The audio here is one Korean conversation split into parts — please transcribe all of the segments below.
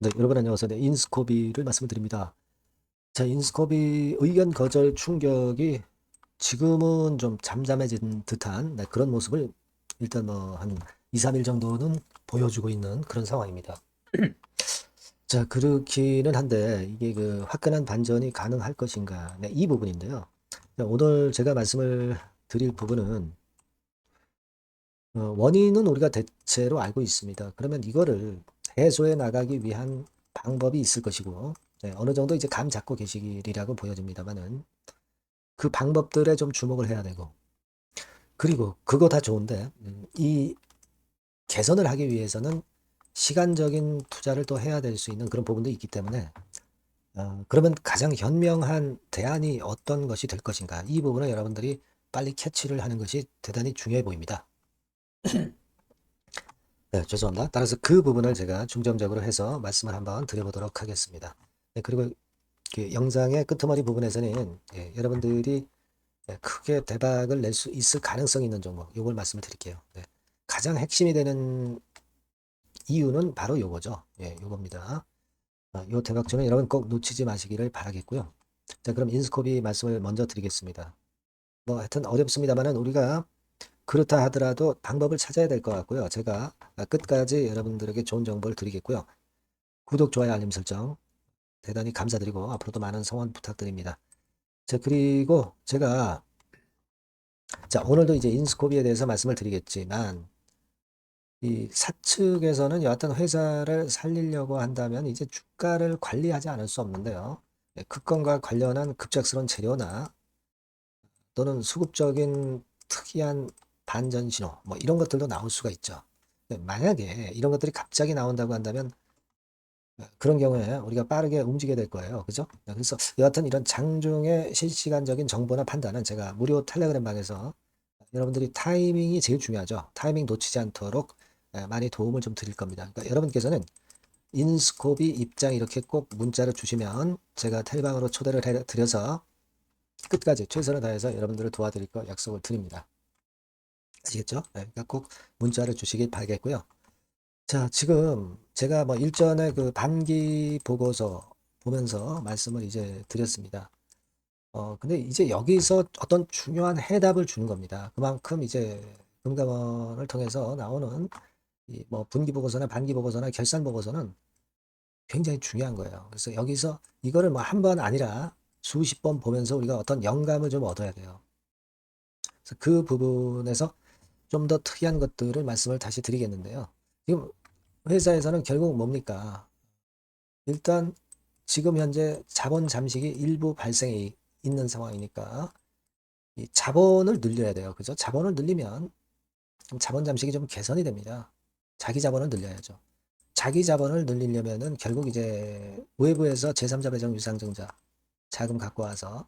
네, 여러분 안녕하세요. 네, 인스코비를 말씀을 드립니다. 자, 인스코비 의견 거절 충격이 지금은 좀 잠잠해진 듯한 네, 그런 모습을 일단 뭐 한 2, 3일 정도는 보여주고 있는 그런 상황입니다. 자, 그렇기는 한데 이게 그 화끈한 반전이 가능할 것인가? 네, 이 부분인데요. 자, 오늘 제가 말씀을 드릴 부분은 어, 원인은 우리가 대체로 알고 있습니다. 그러면 이거를 해소해 나가기 위한 방법이 있을 것이고, 네, 어느 정도 이제 감 잡고 계시리라고 보여집니다만은, 그 방법들에 좀 주목을 해야 되고, 그리고 그거 다 좋은데, 음, 이 개선을 하기 위해서는 시간적인 투자를 또 해야 될 수 있는 그런 부분도 있기 때문에, 어, 그러면 가장 현명한 대안이 어떤 것이 될 것인가? 이 부분을 여러분들이 빨리 캐치를 하는 것이 대단히 중요해 보입니다. 네, 죄송합니다. 따라서 그 부분을 제가 중점적으로 해서 말씀을 한번 드려보도록 하겠습니다. 네, 그리고 그 영상의 끄트머리 부분에서는 예, 여러분들이 예, 크게 대박을 낼 수 있을 가능성이 있는 종목, 요걸 말씀을 드릴게요. 네, 가장 핵심이 되는 이유는 바로 요거죠. 예, 요겁니다. 어, 요 대박주는 여러분 꼭 놓치지 마시기를 바라겠고요. 자, 그럼 인스코비 말씀을 먼저 드리겠습니다. 뭐 하여튼 어렵습니다만은 우리가 그렇다 하더라도 방법을 찾아야 될 것 같고요. 제가 끝까지 여러분들에게 좋은 정보를 드리겠고요. 구독, 좋아요, 알림 설정 대단히 감사드리고 앞으로도 많은 성원 부탁드립니다. 자, 그리고 제가 자, 오늘도 이제 인스코비에 대해서 말씀을 드리겠지만 이 사측에서는 여하튼 회사를 살리려고 한다면 이제 주가를 관리하지 않을 수 없는데요. 예, 그 건과 관련한 급작스러운 재료나 또는 수급적인 특이한 반전 신호 뭐 이런 것들도 나올 수가 있죠. 네, 만약에 이런 것들이 갑자기 나온다고 한다면 어, 그런 경우에 우리가 빠르게 움직여야 될 거예요. 그죠? 네, 그래서 여하튼 이런 장중의 실시간적인 정보나 판단은 제가 무료 텔레그램 방에서 여러분들이 타이밍이 제일 중요하죠. 타이밍 놓치지 않도록 예, 많이 도움을 좀 드릴 겁니다. 그러니까 여러분께서는 인스코비 입장 이렇게 꼭 문자를 주시면 제가 텔방으로 초대를 해 드려서 끝까지 최선을 다해서 여러분들을 도와드릴 거 약속을 드립니다. 아시겠죠? 네, 그러니까 꼭 문자를 주시길 바라겠고요. 자, 지금 제가 뭐 일전에 그 반기 보고서 보면서 말씀을 이제 드렸습니다. 어, 근데 이제 여기서 어떤 중요한 해답을 주는 겁니다. 그만큼 이제 금감원을 통해서 나오는 이 뭐 분기 보고서나 반기 보고서나 결산 보고서는 굉장히 중요한 거예요. 그래서 여기서 이거를 뭐 한 번 아니라 수십 번 보면서 우리가 어떤 영감을 좀 얻어야 돼요. 그래서 그 부분에서 좀 더 특이한 것들을 말씀을 다시 드리겠는데요. 지금 회사에서는 결국 뭡니까? 일단 지금 현재 자본 잠식이 일부 발생해 있는 상황이니까 이 자본을 늘려야 돼요. 그죠? 자본을 늘리면 자본 잠식이 좀 개선이 됩니다. 자기 자본을 늘려야죠. 자기 자본을 늘리려면은 결국 이제 외부에서 제3자 배정 유상증자 자금 갖고 와서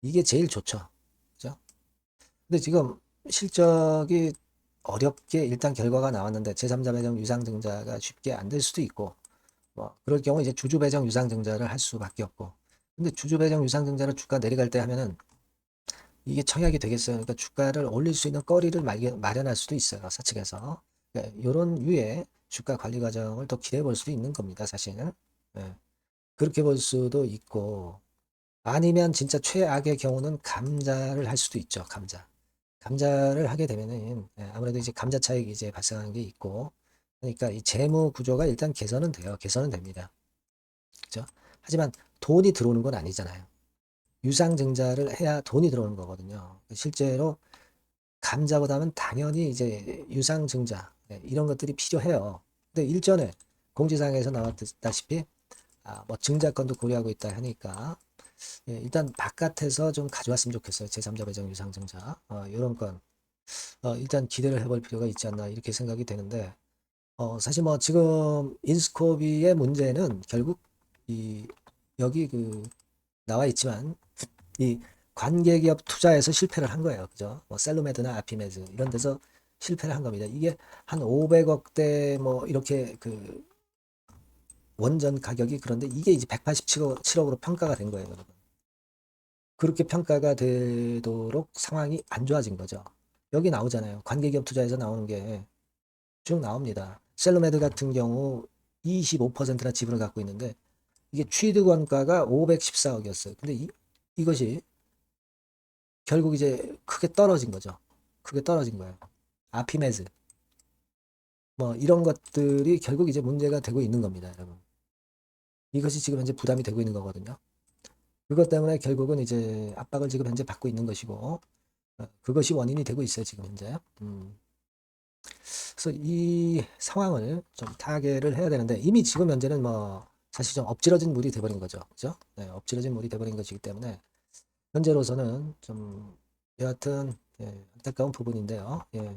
이게 제일 좋죠. 그죠? 근데 지금 실적이 어렵게 일단 결과가 나왔는데 제3자 배정 유상증자가 쉽게 안 될 수도 있고 뭐 그럴 경우 이제 주주 배정 유상증자를 할 수밖에 없고 근데 주주 배정 유상증자를 주가 내려갈 때 하면은 이게 청약이 되겠어요. 그러니까 주가를 올릴 수 있는 거리를 마련할 수도 있어요. 사측에서. 이런 네, 유의 주가 관리 과정을 더 기대해 볼 수도 있는 겁니다. 사실은. 네. 그렇게 볼 수도 있고 아니면 진짜 최악의 경우는 감자를 할 수도 있죠. 감자. 감자를 하게 되면은 예, 아무래도 이제 감자 차익이 이제 발생하는 게 있고 그러니까 이 재무 구조가 일단 개선은 돼요. 개선은 됩니다. 그죠? 하지만 돈이 들어오는 건 아니잖아요. 유상증자를 해야 돈이 들어오는 거거든요. 실제로 감자보다는 당연히 이제 유상증자 예, 이런 것들이 필요해요. 근데 일전에 공지사항에서 나왔다시피 아, 뭐 증자권도 고려하고 있다 하니까 예, 일단 바깥에서 좀 가져왔으면 좋겠어요. 제3자 배정 유상증자 어, 이런 건 어, 일단 기대를 해볼 필요가 있지 않나 이렇게 생각이 되는데 어, 사실 뭐 지금 인스코비의 문제는 결국 이 여기 그 나와 있지만 이 관계기업 투자에서 실패를 한 거예요. 그죠? 뭐 셀로메드나 아피메즈 이런 데서 실패를 한 겁니다. 이게 한 500억대 뭐 이렇게 그 원전 가격이 그런데 이게 이제 187억 7억으로 평가가 된 거예요, 여러분. 그렇게 평가가 되도록 상황이 안 좋아진 거죠. 여기 나오잖아요. 관계기업 투자에서 나오는 게 쭉 나옵니다. 셀로메드 같은 경우 25%나 지분을 갖고 있는데 이게 취득 원가가 514억이었어요. 근데 이, 이것이 결국 이제 크게 떨어진 거죠. 크게 떨어진 거예요. 아피메즈. 뭐 이런 것들이 결국 이제 문제가 되고 있는 겁니다, 여러분. 이것이 지금 현재 부담이 되고 있는 거거든요. 그것 때문에 결국은 이제 압박을 지금 현재 받고 있는 것이고 어, 그것이 원인이 되고 있어요, 지금 현재. 음. 그래서 이 상황을 좀 타개를 해야 되는데 이미 지금 현재는 뭐 사실 좀 엎질러진 물이 돼버린 거죠. 그죠? 네, 엎질러진 물이 돼버린 것이기 때문에 현재로서는 좀 여하튼 예, 안타까운 부분인데요. 예.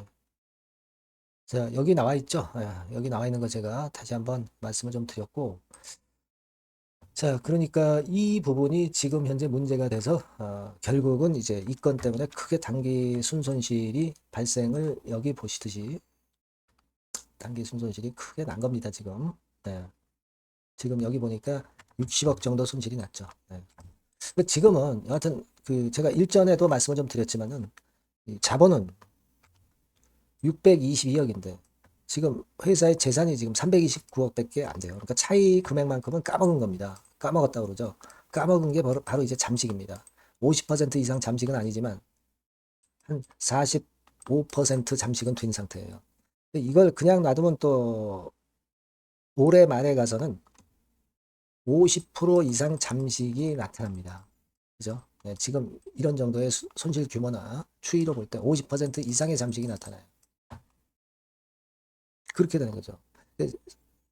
자, 여기 나와 있죠? 예, 여기 나와 있는 거 제가 다시 한번 말씀을 좀 드렸고 자, 그러니까 이 부분이 지금 현재 문제가 돼서 어, 결국은 이제 이 건 때문에 크게 단기 순손실이 발생을 여기 보시듯이 단기 순손실이 크게 난 겁니다, 지금. 네. 지금 여기 보니까 60억 정도 손실이 났죠. 네. 지금은 여하튼 그 제가 일전에도 말씀을 좀 드렸지만은 이 자본은 622억인데 지금 회사의 재산이 지금 329억밖에 안 돼요. 그러니까 차이 금액만큼은 까먹은 겁니다. 까먹었다 그러죠. 까먹은 게 바로, 바로 이제 잠식입니다. 50% 이상 잠식은 아니지만 한 45% 잠식은 된 상태예요. 이걸 그냥 놔두면 또 올해 말에 가서는 50% 이상 잠식이 나타납니다. 그죠? 네, 지금 이런 정도의 수- 손실 규모나 추이로 볼 때 50% 이상의 잠식이 나타나요. 그렇게 되는 거죠.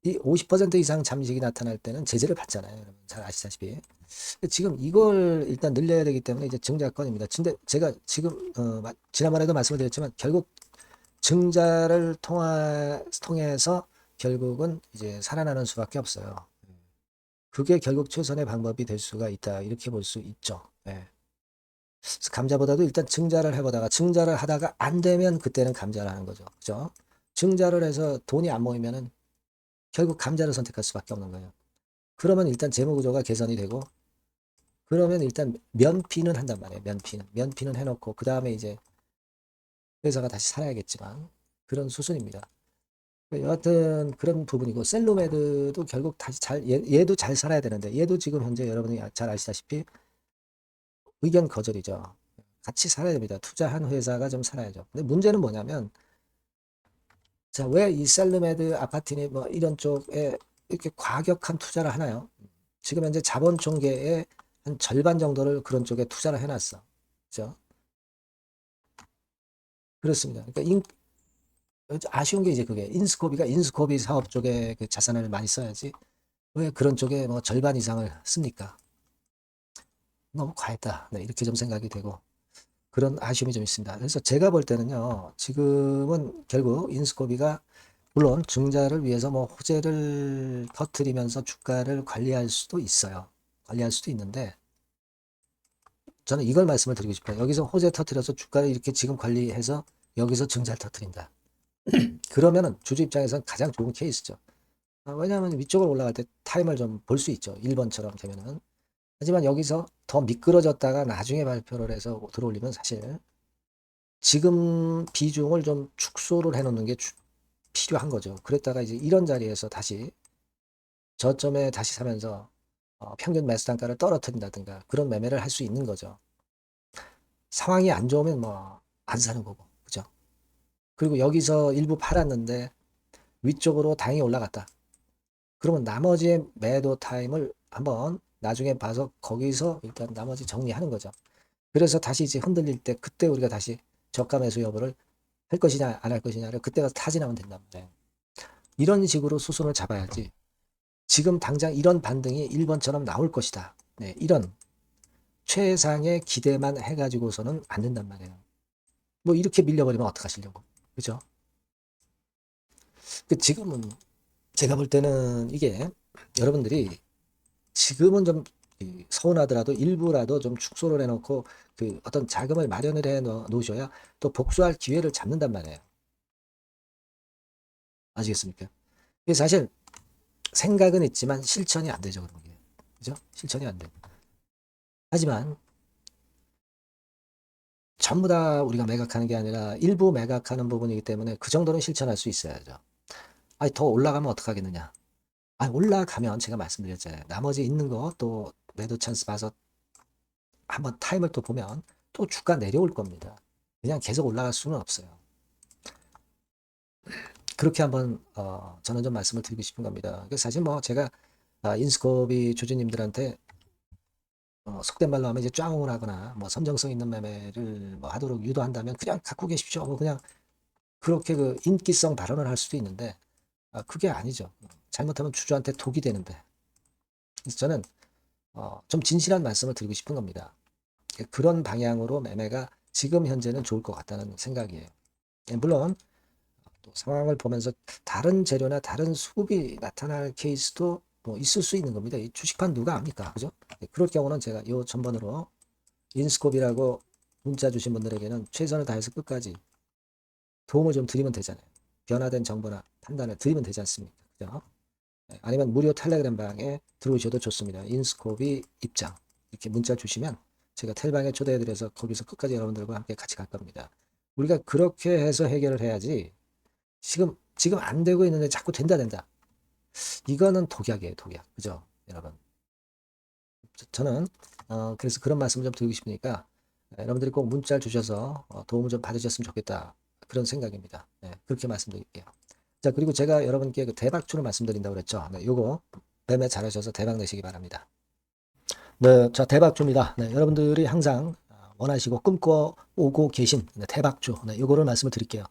이 50% 이상 잠식이 나타날 때는 제재를 받잖아요. 여러분 잘 아시다시피. 지금 이걸 일단 늘려야 되기 때문에 이제 증자건입니다. 근데 제가 지금 어, 마- 지난번에도 말씀을 드렸지만 결국 증자를 통하, 통해서 결국은 이제 살아나는 수밖에 없어요. 그게 결국 최선의 방법이 될 수가 있다. 이렇게 볼 수 있죠. 예. 감자보다도 일단 증자를 해보다가 증자를 하다가 안 되면 그때는 감자를 하는 거죠. 그죠? 증자를 해서 돈이 안 모이면은 결국 감자를 선택할 수밖에 없는 거예요. 그러면 일단 재무 구조가 개선이 되고 그러면 일단 면피는 한단 말이에요. 면피는 면피는 해놓고 그 다음에 이제 회사가 다시 살아야겠지만 그런 수순입니다. 여하튼 그런 부분이고 셀로메드도 결국 다시 잘 얘, 얘도 잘 살아야 되는데 얘도 지금 현재 여러분이 잘 아시다시피 의견 거절이죠. 같이 살아야 됩니다. 투자한 회사가 좀 살아야죠. 근데 문제는 뭐냐면 자, 왜 이 셀르메드 아파트니 뭐 이런 쪽에 이렇게 과격한 투자를 하나요? 지금 현재 자본 총계의 한 절반 정도를 그런 쪽에 투자를 해놨어. 그죠? 그렇습니다. 그러니까 인, 아쉬운 게 이제 그게 인스코비가 인스코비 사업 쪽에 그 자산을 많이 써야지 왜 그런 쪽에 뭐 절반 이상을 씁니까? 너무 과했다. 네, 이렇게 좀 생각이 되고 그런 아쉬움이 좀 있습니다. 그래서 제가 볼 때는요, 지금은 결국 인스코비가 물론 증자를 위해서 뭐 호재를 터트리면서 주가를 관리할 수도 있어요. 관리할 수도 있는데 저는 이걸 말씀을 드리고 싶어요. 여기서 호재 터트려서 주가를 이렇게 지금 관리해서 여기서 증자를 터트린다. 그러면은 주주 입장에서는 가장 좋은 케이스죠. 아, 왜냐하면 위쪽으로 올라갈 때 타임을 좀 볼 수 있죠. 1번처럼 되면은. 하지만 여기서 더 미끄러졌다가 나중에 발표를 해서 들어올리면 사실 지금 비중을 좀 축소를 해놓는 게 주- 필요한 거죠. 그랬다가 이제 이런 자리에서 다시 저점에 다시 사면서 어, 평균 매수 단가를 떨어뜨린다든가 그런 매매를 할 수 있는 거죠. 상황이 안 좋으면 뭐 안 사는 거고, 그죠? 그리고 여기서 일부 팔았는데 위쪽으로 다행히 올라갔다. 그러면 나머지의 매도 타임을 한번 나중에 봐서 거기서 일단 나머지 정리하는 거죠. 그래서 다시 이제 흔들릴 때 그때 우리가 다시 저가 매수 여부를 할 것이냐 안 할 것이냐를 그때가 타진하면 된단 말이에요. 이런 식으로 수순을 잡아야지. 지금 당장 이런 반등이 1번처럼 나올 것이다. 네, 이런 최상의 기대만 해가지고서는 안 된단 말이에요. 뭐 이렇게 밀려버리면 어떡하시려고. 그죠? 그 지금은 제가 볼 때는 이게 여러분들이 지금은 좀이 서운하더라도 일부라도 좀 축소를 해놓고 그 어떤 자금을 마련을 해 놓- 놓으셔야 또 복수할 기회를 잡는단 말이에요. 아시겠습니까? 이게 사실 생각은 있지만 실천이 안 되죠, 그런 게. 그죠? 실천이 안 돼. 하지만 전부 다 우리가 매각하는 게 아니라 일부 매각하는 부분이기 때문에 그 정도는 실천할 수 있어야죠. 아니, 더 올라가면 어떡하겠느냐. 아, 올라가면 제가 말씀드렸잖아요. 나머지 있는 거 또 매도 찬스 봐서 한번 타임을 또 보면 또 주가 내려올 겁니다. 그냥 계속 올라갈 수는 없어요. 그렇게 한번 어, 저는 좀 말씀을 드리고 싶은 겁니다. 그 사실 뭐 제가 아, 인스코비 주주님들한테 어, 속된 말로 하면 이제 짱을 하거나 뭐 선정성 있는 매매를 뭐 하도록 유도한다면 그냥 갖고 계십시오. 뭐 그냥 그렇게 그 인기성 발언을 할 수도 있는데 아, 그게 아니죠. 잘못하면 주주한테 독이 되는데. 그래서 저는 어, 좀 진실한 말씀을 드리고 싶은 겁니다. 그런 방향으로 매매가 지금 현재는 좋을 것 같다는 생각이에요. 예, 물론 또 상황을 보면서 다른 재료나 다른 수급이 나타날 케이스도 뭐 있을 수 있는 겁니다. 이 주식판 누가 압니까? 그죠? 예, 그럴 경우는 제가 요 전번으로 인스코비라고 문자 주신 분들에게는 최선을 다해서 끝까지 도움을 좀 드리면 되잖아요. 변화된 정보나 판단을 드리면 되지 않습니까? 그죠? 예, 아니면 무료 텔레그램 방에 들어오셔도 좋습니다. 인스코비 입장 이렇게 문자 주시면 제가 텔방에 초대해드려서 거기서 끝까지 여러분들과 함께 같이 갈 겁니다. 우리가 그렇게 해서 해결을 해야지 지금 지금 안 되고 있는데 자꾸 된다 된다. 이거는 독약이에요, 독약. 그죠? 여러분. 저- 저는 어, 그래서 그런 말씀 좀 드리고 싶으니까 예, 여러분들이 꼭 문자를 주셔서 어, 도움을 좀 받으셨으면 좋겠다. 그런 생각입니다. 네, 그렇게 말씀드릴게요. 자, 그리고 제가 여러분께 그 대박주를 말씀드린다고 그랬죠. 네, 요거 매매 잘하셔서 대박 내시기 바랍니다. 네, 자, 대박주입니다. 네, 여러분들이 항상 어, 원하시고 꿈꿔오고 계신 네, 대박주. 네, 요거를 말씀을 드릴게요.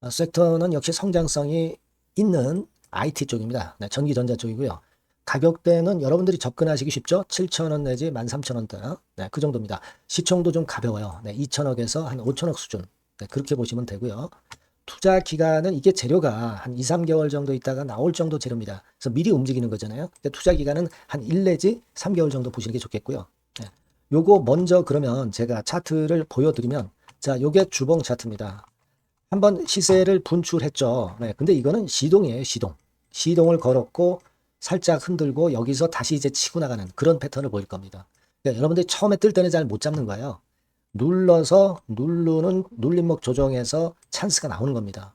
어, 섹터는 역시 성장성이 있는 IT 쪽입니다. 네, 전기전자 쪽이고요. 가격대는 여러분들이 접근하시기 쉽죠? 7,000원 내지 13,000원대. 네, 그 정도입니다. 시총도 좀 가벼워요. 네, 2천억에서 한 5천억 수준. 네, 그렇게 보시면 되고요. 투자 기간은 이게 재료가 한 2, 3개월 정도 있다가 나올 정도 재료입니다. 그래서 미리 움직이는 거잖아요. 투자 기간은 한 1 내지 3개월 정도 보시는 게 좋겠고요. 네. 요거 먼저 그러면 제가 차트를 보여드리면 자, 요게 주봉 차트입니다. 한번 시세를 분출했죠. 네, 근데 이거는 시동이에요, 시동. 시동을 걸었고 살짝 흔들고 여기서 다시 이제 치고 나가는 그런 패턴을 보일 겁니다. 그러니까 여러분들이 처음에 뜰 때는 잘 못 잡는 거예요. 눌러서 누르는 눌림목 조정에서 찬스가 나오는 겁니다.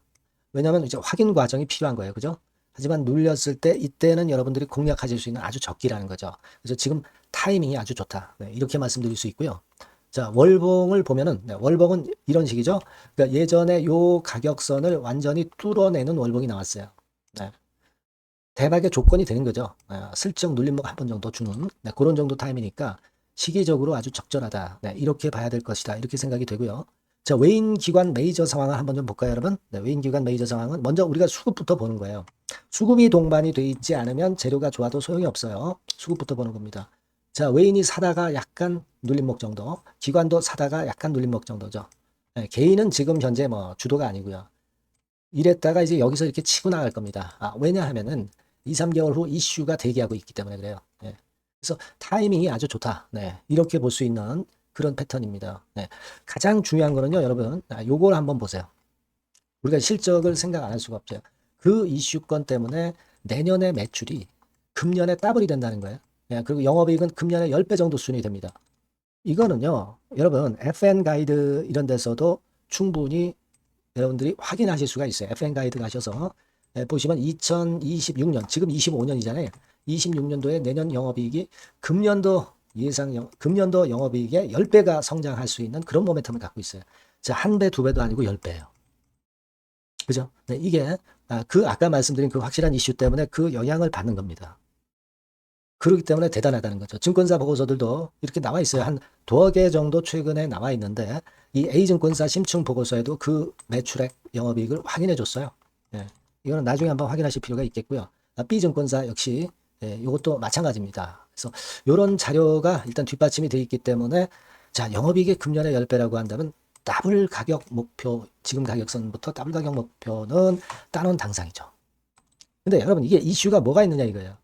왜냐하면 이제 확인 과정이 필요한 거예요. 그죠? 하지만 눌렸을 때 이때는 여러분들이 공략하실 수 있는 아주 적기라는 거죠. 그래서 지금 타이밍이 아주 좋다. 네, 이렇게 말씀드릴 수 있고요. 자, 월봉을 보면은 네, 월봉은 이런 식이죠. 그러니까 예전에 요 가격선을 완전히 뚫어내는 월봉이 나왔어요. 네. 대박의 조건이 되는 거죠. 아, 슬쩍 눌림목 한 번 정도 주는 네, 그런 정도 타임이니까 시기적으로 아주 적절하다. 네, 이렇게 봐야 될 것이다. 이렇게 생각이 되고요. 자, 외인 기관 메이저 상황을 한번 좀 볼까요, 여러분? 네, 외인 기관 메이저 상황은 먼저 우리가 수급부터 보는 거예요. 수급이 동반이 돼 있지 않으면 재료가 좋아도 소용이 없어요. 수급부터 보는 겁니다. 자, 외인이 사다가 약간 눌림목 정도, 기관도 사다가 약간 눌림목 정도죠. 네, 개인은 지금 현재 뭐 주도가 아니고요. 이랬다가 이제 여기서 이렇게 치고 나갈 겁니다. 아, 왜냐하면은 2, 3개월 후 이슈가 대기하고 있기 때문에 그래요. 네. 그래서 타이밍이 아주 좋다. 네. 이렇게 볼 수 있는 그런 패턴입니다. 네. 가장 중요한 거는요, 여러분. 아, 요걸 한번 보세요. 우리가 실적을 생각 안 할 수가 없죠. 그 이슈건 때문에 내년의 매출이 금년에 더블이 된다는 거예요. 예, 그리고 영업이익은 금년에 10배 정도 수준이 됩니다. 이거는요, 여러분, FN 가이드 이런 데서도 충분히 여러분들이 확인하실 수가 있어요. FN 가이드 가셔서 예, 보시면 2026년, 지금 25년이잖아요. 26년도에 내년 영업이익이 금년도 예상 영, 금년도 영업이익의 10배가 성장할 수 있는 그런 모멘텀을 갖고 있어요. 자, 한 배, 두 배도 아니고 10배예요. 그죠? 네, 이게 아, 그 아까 말씀드린 그 확실한 이슈 때문에 그 영향을 받는 겁니다. 그렇기 때문에 대단하다는 거죠. 증권사 보고서들도 이렇게 나와 있어요. 한 두어 개 정도 최근에 나와 있는데 이 A증권사 심층 보고서에도 그 매출액 영업이익을 확인해 줬어요. 예. 이거는 나중에 한번 확인하실 필요가 있겠고요. 아, B증권사 역시 예, 이것도 마찬가지입니다. 그래서 이런 자료가 일단 뒷받침이 되어 있기 때문에 자 영업이익이 금년에 10배라고 한다면 더블 가격 목표 지금 가격선부터 더블 가격 목표는 따놓은 당상이죠. 근데 여러분 이게 이슈가 뭐가 있느냐 이거예요.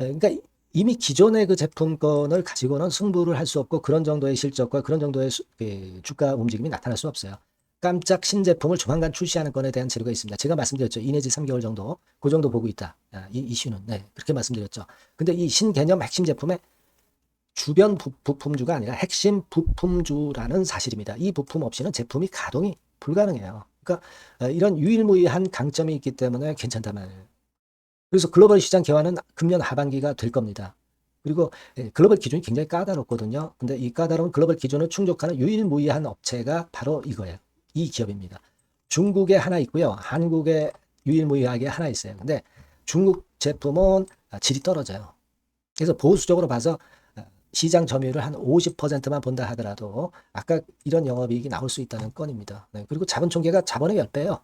예, 그러니까 이미 기존의 그 제품권을 가지고는 승부를 할 수 없고 그런 정도의 실적과 그런 정도의 수- 그 주가 움직임이 나타날 수 없어요. 깜짝 신제품을 조만간 출시하는 건에 대한 재료가 있습니다. 제가 말씀드렸죠. 2 내지 3개월 정도, 그 정도 보고 있다. 아, 이 이슈는. 네, 그렇게 말씀드렸죠. 근데 이 신개념 핵심 제품의 주변 부, 부품주가 아니라 핵심 부품주라는 사실입니다. 이 부품 없이는 제품이 가동이 불가능해요. 그러니까 어, 이런 유일무이한 강점이 있기 때문에 말이에요. 그래서 글로벌 시장 개화는 금년 하반기가 될 겁니다. 그리고 예, 글로벌 기준이 굉장히 까다롭거든요. 근데 이 까다로운 글로벌 기준을 충족하는 유일무이한 업체가 바로 이거예요. 이 기업입니다. 중국에 하나 있고요. 한국에 유일무이하게 하나 있어요. 근데 중국 제품은 아, 질이 떨어져요. 그래서 보수적으로 봐서 아, 시장 점유율을 한 50%만 본다 하더라도 아까 이런 영업이익이 나올 수 있다는 건입니다. 네, 그리고 자본 총계가 자본의 10배예요.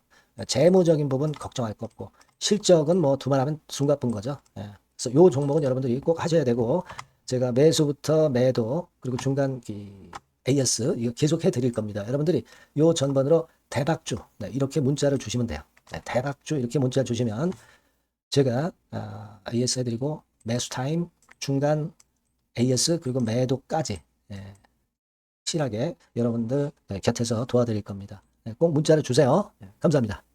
재무적인 부분 걱정할 거 없고 실적은 뭐 두말하면 숨가쁜 거죠. 예. 그래서 요 종목은 여러분들이 꼭 하셔야 되고 제가 매수부터 매도 그리고 중간 이 AS 이거 계속 해 드릴 겁니다. 여러분들이 요 전번으로 대박주 네, 이렇게 문자를 주시면 돼요. 네, 대박주 이렇게 문자 주시면 제가 아, AS 해드리고 매수 타임 중간 AS 그리고 매도까지 예, 실하게 여러분들 네, 곁에서 도와드릴 겁니다. 네, 꼭 문자를 주세요. 네, 감사합니다.